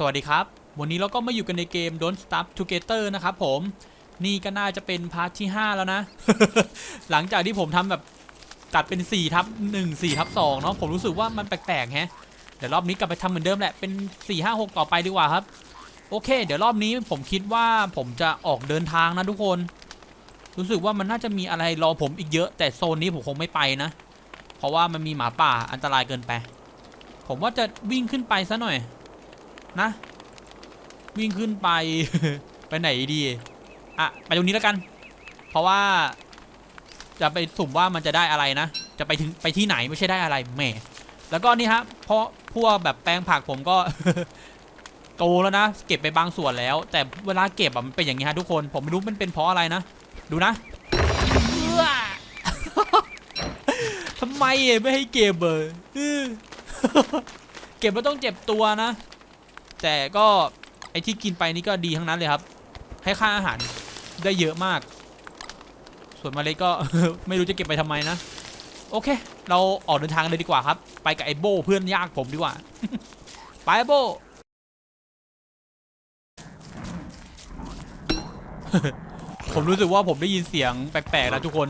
สวัสดีครับ วันนี้เราก็มาอยู่กันในเกม Don't Stop Together นะครับผมนี่ก็น่าจะเป็นพาร์ทที่ 5 แล้วนะ หลังจากที่ผมทำแบบตัดเป็น4ทับ1 4ทับ2เนาะผมรู้สึกว่ามันแปลกๆแฮะเดี๋ยวรอบนี้กลับไปทำเหมือนเดิมแหละเป็น 4 5 6 ต่อไปดีกว่าครับ โอเค เดี๋ยวรอบนี้ผมคิดว่าผมจะออกเดินทางนะทุกคน รู้สึกว่ามันน่าจะมีอะไรรอผมอีกเยอะ แต่โซนนี้ผมคงไม่ไปนะ เพราะว่ามันมีหมาป่าอันตรายเกินไป ผมว่าจะวิ่งขึ้นไปซะหน่อย นะ วิ่งขึ้นไป ไปไหนดีอะไปตรงนี้แล้วกัน เพราะว่า จะไปสุ่มว่ามันจะได้อะไรนะ จะไปถึงไปที่ไหนไม่ใช่ได้อะไรแหมแล้วก็นี่ฮะเพราะพวกแบบแปลงผักผมก็โตแล้วนะ เก็บไปบางส่วนแล้ว แต่เวลาเก็บอะมันเป็นอย่างนี้ฮะทุกคน ผมไม่รู้มันเป็นเพราะอะไรนะ ดูนะทำไมไม่ให้เก็บเบอร์เก็บแล้วต้องเจ็บตัวนะ แต่ก็ไอที่กินไปนี่ก็ดีทั้งนั้นเลยครับ ให้ค่าอาหารได้เยอะมาก ส่วนเมล็ดก็ ไม่รู้จะเก็บไปทำไมนะ โอเค เราออกเดินทางเลยดีกว่าครับ ไปกับไอโบเพื่อนยากผมดีกว่า ไปโบผมรู้สึกว่าผมได้ยินเสียงแปลกๆแล้วทุกคน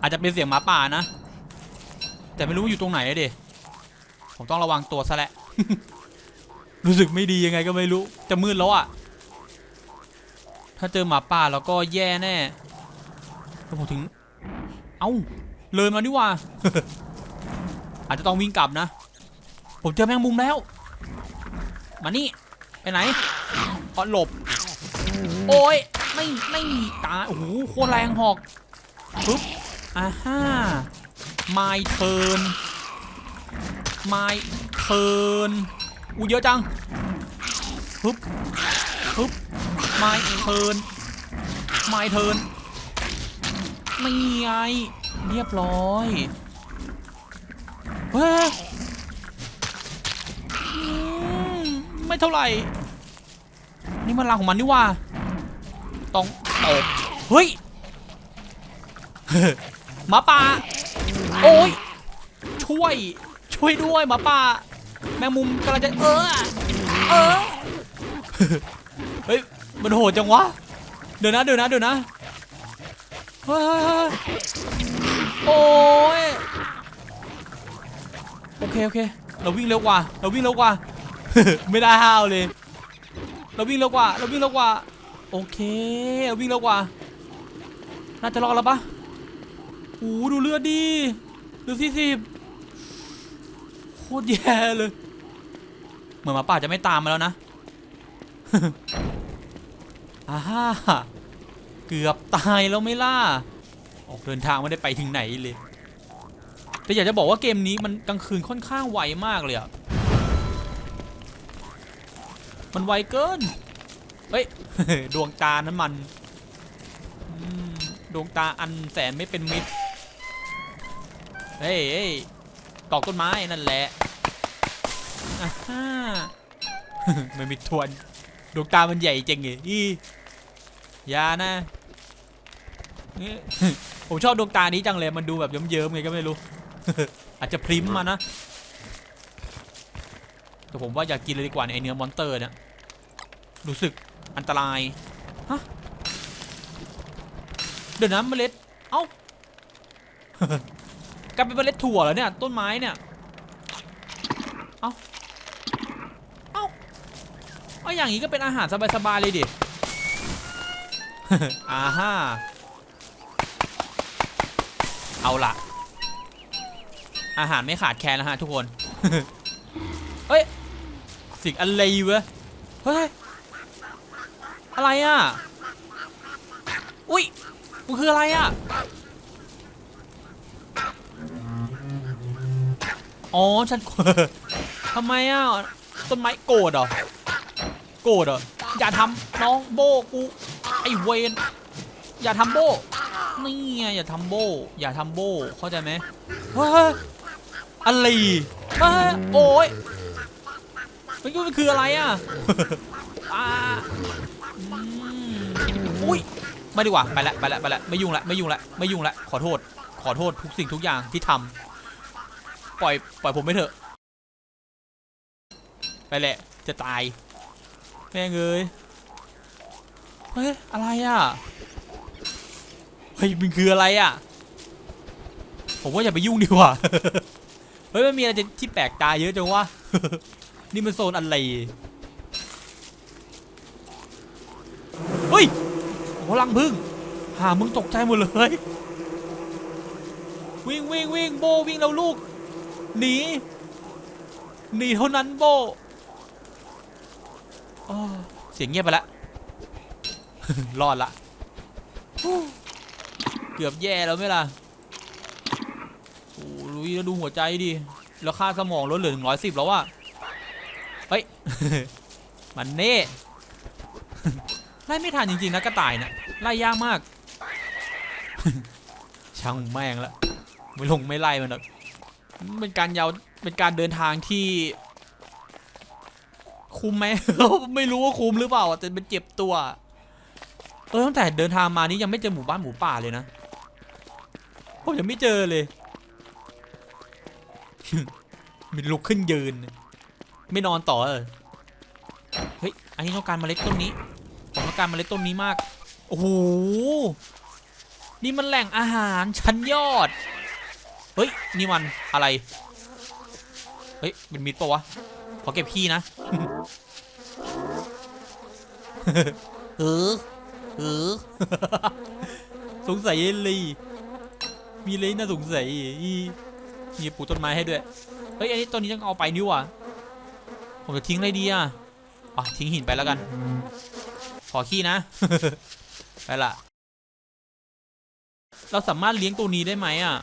อาจจะเป็นเสียงหมาป่านะ แต่ไม่รู้ว่าอยู่ตรงไหนอเด ผมต้องระวังตัวซะแหละ รู้สึกไม่ดียังไงก็ไม่รู้ จะมืดแล้วอะ ถ้าเจอหมาป่าแล้วก็แย่แน่แล้วผมถึง เอ้า เลยมานี่ว่า อาจจะต้องวิ่งกลับนะ ผมเจอแมงมุมแล้ว มานี่ ไปไหนอ๋อหลบ โอ้ย ไม่ไม่ตา โอ้โห โคตรแรงหอก ปึ๊บอ่าฮ่า my turn my turn อู้เยอะจังฮึบฮึบ my turn my turn ไม่ไงเรียบร้อยเฮ้ยไม่เท่าไหร่ นี่มันรังของมันนี่ว่า ต้องตบเฮ้ยหมาป่า โอ้ย ช่วย ช่วยด้วยหมาป่า แมงมุมกำลังจะ เออ เออ เฮ้ย มันโหดจังวะ เดี๋ยวนะ เดี๋ยวนะ เดี๋ยวนะ เฮ้ยโอ้ย โอเค โอเค เราวิ่งเร็วกว่า เราวิ่งเร็วกว่า ไม่ได้ห้าวเลย เราวิ่งเร็วกว่า เราวิ่งเร็วกว่า โอเค เราวิ่งเร็วกว่า น่าจะรอดแล้วปะโอ้ดูเลือดดิเลือดสี่สิบ โคตรแย่เลย เหมือนหมาป่าจะไม่ตามมาแล้วนะอาฮ่าเกือบตายแล้วไม่ล่ะ ออกเดินทางไม่ได้ไปถึงไหนเลย แต่อยากจะบอกว่าเกมนี้มันกลางคืนค่อนข้างไวมากเลยอะมันไวเกิน เฮ้ย ดวงตานั้นมัน ดวงตาอันแสนไม่เป็นมิตร เฮ้ย ตอกต้นไม้นั่นแหละอ่าฮ่าไม่มีทวนดวงตามันใหญ่จริงไงอีอย่านะนี่ผมชอบดวงตานี้จังเลย มันดูแบบเยิ้มๆไงก็ไม่รู้ อาจจะพริมมานะแต่ผมว่าอยากกินเลยดีกว่าไอเนื้อมอนเตอร์เนี่ยรู้สึกอันตราย ฮะ เดี๋ยวนะเมล็ด เอ้า กลายเป็นเมล็ดถั่วแล้วเนี่ย ต้นไม้เนี่ย เอ้าเอ้าเอาอย่างนี้ก็เป็นอาหารสบายๆเลยดิอ่าฮ่า เอาละอาหารไม่ขาดแคลนแล้วฮะทุกคนเฮ้ย สิ่งอะไรวะ เฮ้ย อะไรอะ อุ้ยมันคืออะไรอะ อ๋อฉัน ทำไมอะต้นไม้โกรธเหรอโกรธเหรออย่าทำน้องโบกูไอเวนอย่าทำโบนี่ไงอย่าทำโบอย่าทำโบเข้าใจไหมเฮ้ยอะไรเฮ้ยโอ้ยมันก็คืออะไรอะอ่าอุ้ยไม่ดีกว่าไปละไปละไปละไม่ยุ่งละไม่ยุ่งละไม่ยุ่งละขอโทษ ขอโทษทุกสิ่งทุกอย่างที่ทำ ปล่อยปล่อยผมไปเถอะ ไปแหละ จะตาย แม่งเอ้ย เฮ้ย อะไรอะ เฮ้ย มันคืออะไรอะ ผมว่าอย่าไปยุ่งดีกว่า เฮ้ย มันมีอะไรที่แปลกตาเยอะจังวะ นี่มันโซนอะไร เฮ้ยโอ้ลังพึ่งหามึงตกใจหมดเลย วิ่งวิ่งวิ่งโบวิ่งแล้วลูก หนี หนีเท่านั้นโบเสียงเงียบไปละรอดละ เกือบแย่แล้วไหมล่ะโอ้ลุยดูหัวใจดิ แล้วค่าสมองลดเหลือหนึ่งร้อยสิบแล้วอะเฮ้ย มันเน่ไล่ไม่ทันจริงๆนะกระต่ายนะไล่ยากมาก ช่างแม่งละ ไม่ลงไม่ไล่มันหรอก เป็นการยาวเป็นการเดินทางที่ คุ้มไหม ไม่รู้ว่าคุ้มหรือเปล่าแต่เป็นเจ็บตัว เออตั้งแต่เดินทางมานี่ยังไม่เจอหมู่บ้านหมูป่าเลยนะผมยังไม่เจอเลยมีลุกขึ้นยืน ไม่นอนต่อเออเฮ้ยอันนี้ต้องการเมล็ดต้นนี้ผมต้องการเมล็ดต้นนี้มากโอ้โหนี่มันแหล่งอาหารชั้นยอด เฮ้ย นี่มันอะไร เฮ้ย เป็นมิดปะวะ ขอเก็บขี้นะ เออเออสงสัยเลยมีเลยน่าสงสัยอีมีปลูกต้นไม้ให้ด้วย เฮ้ยไอ้ต้นนี้ต้องเอาไปนี่ว่ะ ผมจะทิ้งอะไรดีอะอะทิ้งหินไปแล้วกัน ขอขี้นะ ไปละ เราสามารถเลี้ยงตัวนี้ได้ไหมอะ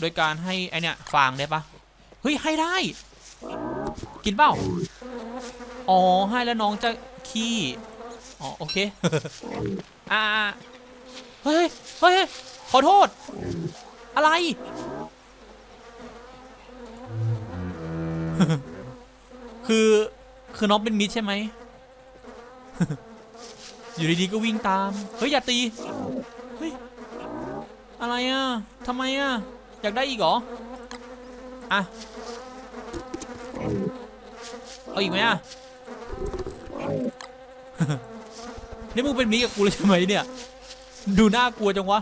โดยการให้ไอเนี่ยฟางได้ปะเฮ้ยให้ได้ กินเปล่าอ๋อให้แล้วน้องจะขี้อ๋อโอเคอ่าเฮ้ยเฮ้ยขอโทษ อะไรคือคือน้องเป็นมิตรใช่ไหม อยู่ดีๆก็วิ่งตาม เฮ้ย อย่าตี เฮ้ย อะไรอะทำไมอะ อยากได้อีกเหรอ อะ เอาอีกไหมอะ นี่มึงเป็นมิตรกับกูเลยใช่ไหมเนี่ย ดูน่ากลัวจังวะ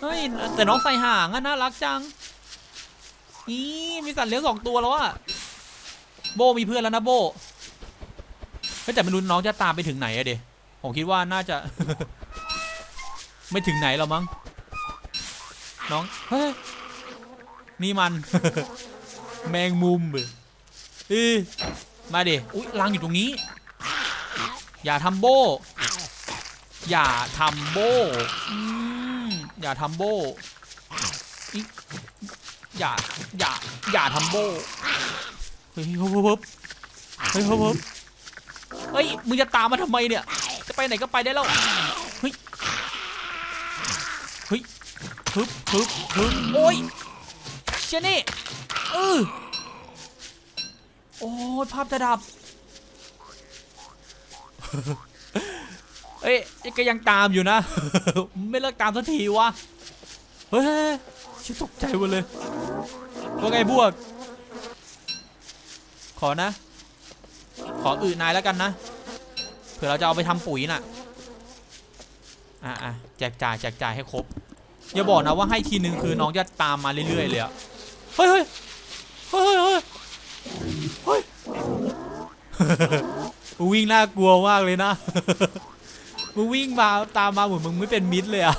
เฮ้ย แต่น้องใส่ห่างอะน่ารักจัง อีมีสัตว์เลี้ยงสองตัวแล้วอะโบมีเพื่อนแล้วนะโบเฮ้ยแต่ไม่รู้น้องจะตามไปถึงไหนอะเดะผมคิดว่าน่าจะ ไม่ถึงไหนแล้วมั้ง น้องเฮ้ยนี่มัน แมงมุมเออเอ้ยมาเดอุ้ยรังอยู่ตรงนี้ อย่าทำโบ อย่าทำโบอืมอย่าทำโบอิอย่า อย่า อย่าทำโบเฮ้ยเฮ้ยเฮ้ยเฮ้ยเฮ้ยเฮ้ยเฮ้ย มึงจะตามมาทำไมเนี่ย จะไปไหนก็ไปได้แล้ว เฮ้ย เฮ้ย ฮึบฮึบฮึบโอ้ยเชนี่เออโอ้ยภาพจะดับเอ้ยก็ยังตามอยู่นะ ไม่เลิกตามสักทีวะ เฮ้ยชิตกใจหมดเลย ว่าไงบวก ขอนะ ขออื่นนายแล้วกันนะ เผื่อเราจะเอาไปทำปุ๋ยน่ะ อะอะแจกจ่ายแจกจ่ายให้ครบ อย่าบอกนะว่าให้ทีนึงคือน้องจะตามมาเรื่อยๆเลยอะเฮ้ยเฮ้ยเฮ้ยเฮ้ยเฮ้ยมึงวิ่งน่ากลัวมากเลยนะมึงวิ่งมาตามมาเหมือนมึงไม่เป็นมิตรเลยอะ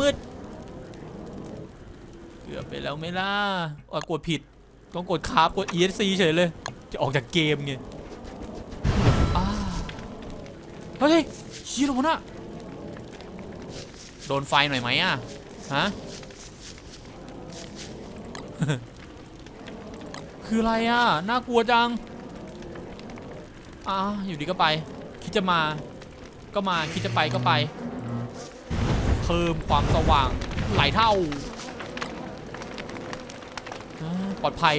มืดเกือบไปแล้วไหม่ล่ะอะกดผิด ต้องกดคาร์บกด ESC เฉยเลย จะออกจากเกมไง เฮ้ยชี้ลงมาน่ะโดนไฟหน่อยไหมอะ ฮะ คืออะไรอะ น่ากลัวจัง อ่าอยู่ดีก็ไป คิดจะมา ก็มา คิดจะไปก็ไป เพิ่มความสว่างหลายเท่าอ่าปลอดภัย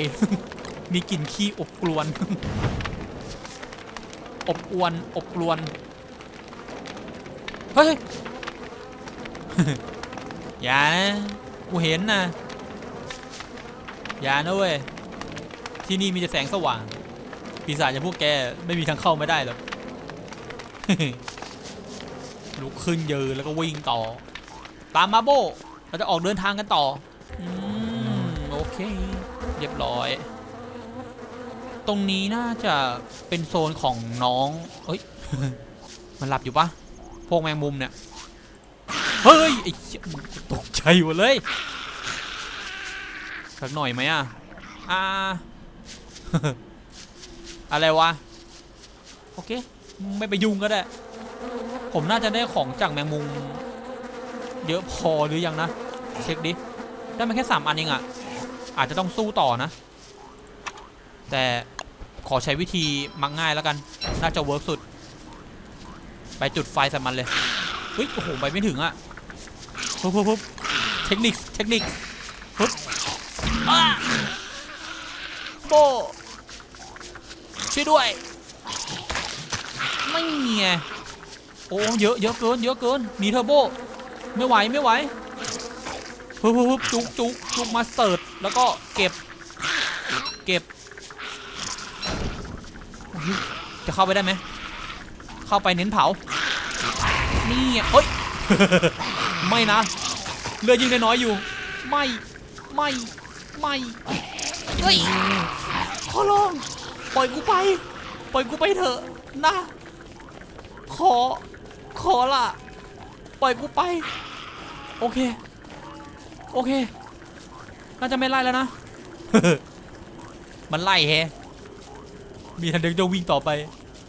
มีกลิ่นขี้อบกลวน อบอวน อบกลวน เฮ้ย อย่านะ กูเห็นนะ อย่านะเว้ย ที่นี่มีแต่แสงสว่าง ปีศาจอย่างพวกแกไม่มีทางเข้าไม่ได้หรอกลุกขึ้นยืนแล้วก็วิ่งต่อ ตามมาโบ เราจะออกเดินทางกันต่อ อืม โอเค เรียบร้อย ตรงนี้น่าจะเป็นโซนของน้องเฮ้ย มันหลับอยู่ปะ พวกแมงมุมเนี่ย เฮ้ยไอ้ตกใจหมดเลยสักหน่อยไหมอะอ่าอะไรวะ โอเค ไม่ไปยุ่งก็ได้ ผมน่าจะได้ของจากแมงมุม เยอะพอหรือยังนะ เช็คดิ ได้มาแค่สามอันเองอะ อาจจะต้องสู้ต่อนะ แต่ขอใช้วิธีมักง่ายแล้วกัน น่าจะเวิร์กสุด ไปจุดไฟใส่มันเลยเฮ้ยโอ้โหไปไม่ถึงอะปุ๊บปุ๊บปุ๊บเทคนิคเทคนิคปุ๊บอ้โบช่วยด้วยไม่ไงโอ้เยอะเยอะเกินเยอะเกินหนีเทอร์โบไม่ไหวไม่ไหวฮึบฮึบฮึบจุกจุกจุกมาสเตอร์ดแล้วก็เก็บเก็บจะเข้าไปได้ไหม เข้าไปเน้นเผา นี่ไงเฮ้ย ไม่นะ เลือดยิงได้น้อยอยู่ ไม่ ไม่ ไม่ เฮ้ย ขอร้อง ปล่อยกูไป ปล่อยกูไปเถอะนะ ขอ ขอละ ปล่อยกูไป โอเค โอเค น่าจะไม่ไล่แล้วนะ มันไล่แฮะมีทันเดียวจะวิ่งต่อไป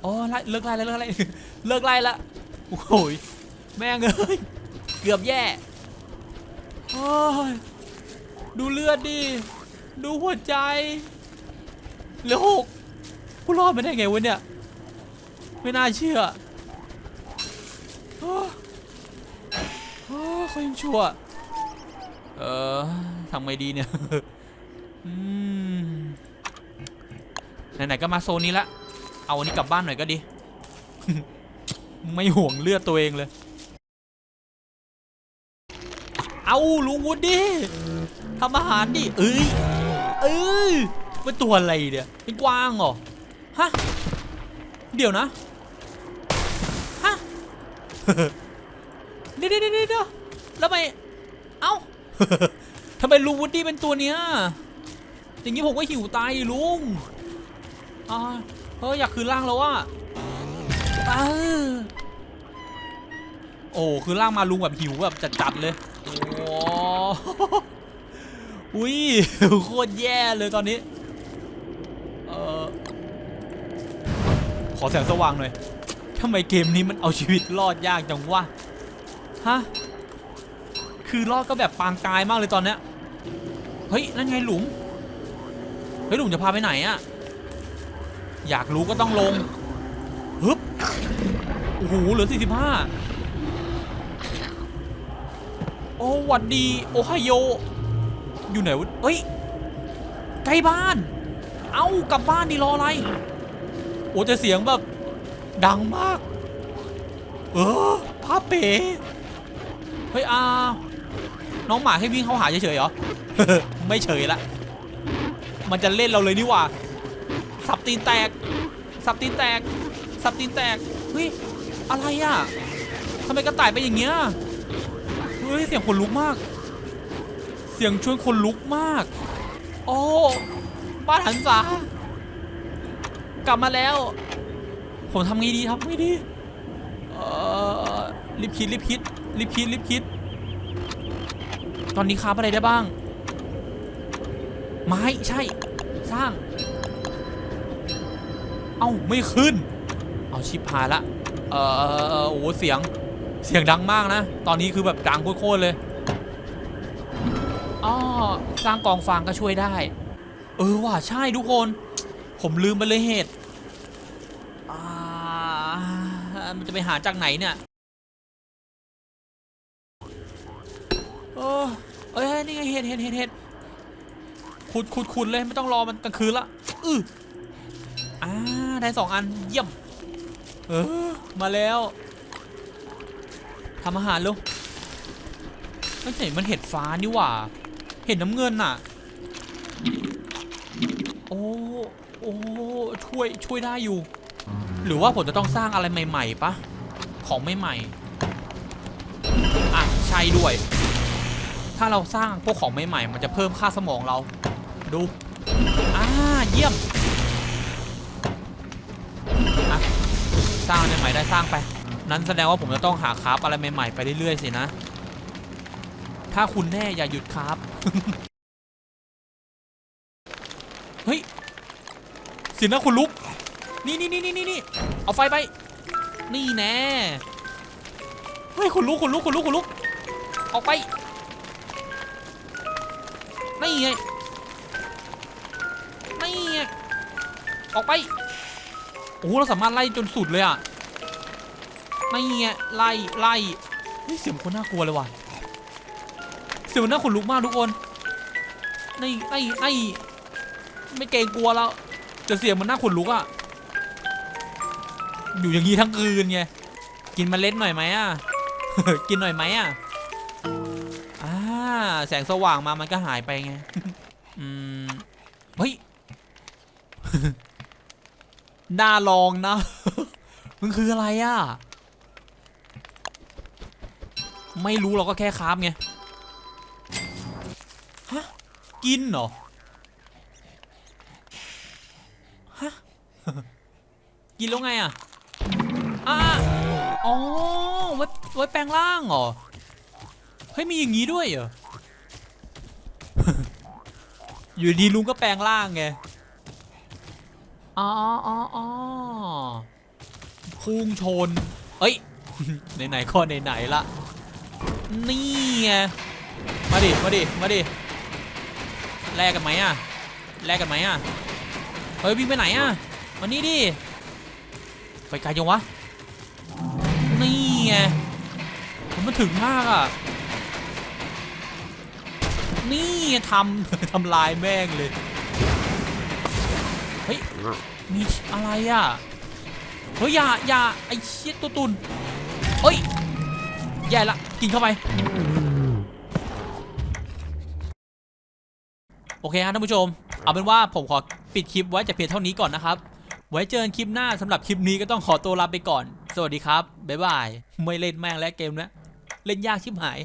อ๋อไล่เลิกไล่แล้วเลิกไล่เลิกไล่ละโอ้โหยแม่งเอ้ยเกือบแย่โอ้ยดูเลือดดิดูหัวใจเหลือหกกูรอดมาได้ไงวะเนี่ยไม่น่าเชื่อโอ้โอ้เขายังชั่วเออทำไงดีเนี่ยอืมไหนๆก็มาโซนนี้ละ เอาอันนี้กลับบ้านหน่อยก็ดี ไม่ห่วงเลือดตัวเองเลย เอาลุงวุฒดิทำอาหารดิ เอ้ย เอ้ยเป็นตัวอะไรเนี่ยเป็นกวางเหรอ ฮะ เดี๋ยวนะ ฮะเดี๋ยวเดี๋ยวเดี๋ยวเดี๋ยวแล้วทำไมเอ้าทำไมลุงวูดดี้เป็นตัวเนี้ย อย่างนี้ผมก็หิวตายลุงอ่า เฮ้ยอยากคืนร่างแล้วว่ะเออโอ้คือร่างมาลุงแบบหิวแบบจัดๆเลยโอ้อุ้ยโคตรแย่เลยตอนนี้เออขอแสงสว่างหน่อยทำไมเกมนี้มันเอาชีวิตรอดยากจังวะฮะคือรอดก็แบบปางกายมากเลยตอนเนี้ยเฮ้ยนั่นไงหลุมเฮ้ยหลุมจะพาไปไหนอะ อยากรู้ก็ต้องลงฮึบโอ้โหเหลือ 45 โอ้หวัดดี โอไฮโอ อยู่ไหนวะเฮ้ย ใกล้บ้าน เอ้ากลับบ้านดีรออะไร โอ้แต่เสียงแบบ ดังมาก เออพาเป๋เฮ้ยอาน้องหมาให้วิ่งเข้าหาเฉยๆเหรอ ไม่เฉยละ มันจะเล่นเราเลยนี่ว่า สับตีนแตก สับตีนแตก สับตีนแตก เฮ้ย อะไรอะทำไมกระต่ายเป็นอย่างเงี้ย เฮ้ย เสียงคนลุกมาก เสียงชวนคนลุกมาก โอ้บ้านหันษากลับมาแล้ว ผมทำไงดีทำไงดีเอ่อรีบคิดรีบคิดรีบคิดรีบคิด ตอนนี้ค้าอะไรได้บ้าง ไม้ใช่ สร้าง เอ้าไม่ขึ้น เอาชิปหายละ เอ่อโอ้โหเสียง เสียงดังมากนะ ตอนนี้คือแบบดังโคตรเลยอ๋อสร้างกองฟางก็ช่วยได้ เออว่ะใช่ทุกคน ผมลืมไปเลยเหตุอ่ามันจะไปหาจากไหนเนี่ยเออเอ้ยนี่ไงเห็ดเห็ดเห็ดเห็ดขุดขุดขุดเลยไม่ต้องรอมันกลางคืนละอือ อ่าได้สองอันเยี่ยม เออ มาแล้วทำอาหารลูกไม่ใช่มันเห็ดฟ้านี่หว่า เห็ดน้ำเงินน่ะ โอ้โอ้ช่วยช่วยได้อยู่ หรือว่าผมจะต้องสร้างอะไรใหม่ๆปะของใหม่ๆอะใช่ด้วย ถ้าเราสร้างพวกของใหม่ๆมันจะเพิ่มค่าสมองเรา ดูอ่าเยี่ยม สร้างอะไรใหม่ได้สร้างไป นั้นแสดงว่าผมจะต้องหาคราฟอะไรใหม่ๆไปเรื่อยๆสินะ ถ้าคุณแน่อย่าหยุดครับเฮ้ยสินะคุณลุก นี่นี่นี่นี่นี่เอาไฟไป นี่แน่เฮ้ยคุณลุกคุณลุกคุณลุกคุณลุกออกไปนี่ไงนี่ไงออกไป อ้โหเราสามารถไล่จนสุดเลยอะนี่ไงไล่ไล่เฮ้ยเสียงมันคนน่ากลัวเลยว่ะเสียงมันน่าขนลุกมากทุกคนนี่ไอ้ไอ้ไม่เกรงกลัวแล้วแต่เสียงมันน่าขนลุกอะอยู่อย่างนี้ทั้งคืนไงกินมเมล็ดหน่อยไหมอะกินหน่อยไหมอะอ่าแสงสว่างมามันก็หายไปไงอืม เฮ้ย น่าลองนะ มันคืออะไรอะไม่รู้เราก็แค่คราฟไง ฮะ กินเหรอ ฮะ กินแล้วไงอะอะอ๋อ ไว้ไว้แปลงร่างเหรอ เฮ้ย มีอย่างงี้ด้วยเหรอ อยู่ดีลุงก็แปลงร่างไง อ๋ออ๋ออพุ่งชน เอ้ย ไหนๆก็ไหนๆละ นี่ไง มาดิ มาดิ มาดิ แลกกันไหมอะ แลกกันไหมอะ เฮ้ยวิ่งไปไหนอะ มานี่ดิ ไปไกลจังวะ นี่ไงผมมันถึงมากอะ นี่ทำทำลายแม่งเลย เฮ้ย มีอะไรอะ เฮ้ย อย่าอย่าไอ้เชี่ยตัวตุนเฮ้ย แย่ละ กินเข้าไป โอเคครับท่านผู้ชม เอาเป็นว่าผมขอปิดคลิปไว้แต่เพียงเท่านี้ก่อนนะครับ ไว้เจอกันคลิปหน้าสำหรับคลิปนี้ก็ต้องขอตัวลาไปก่อน สวัสดีครับ บ๊ายบาย ไม่เล่นแม่งแล้วเกมเนี้ยเล่นยากชิบหาย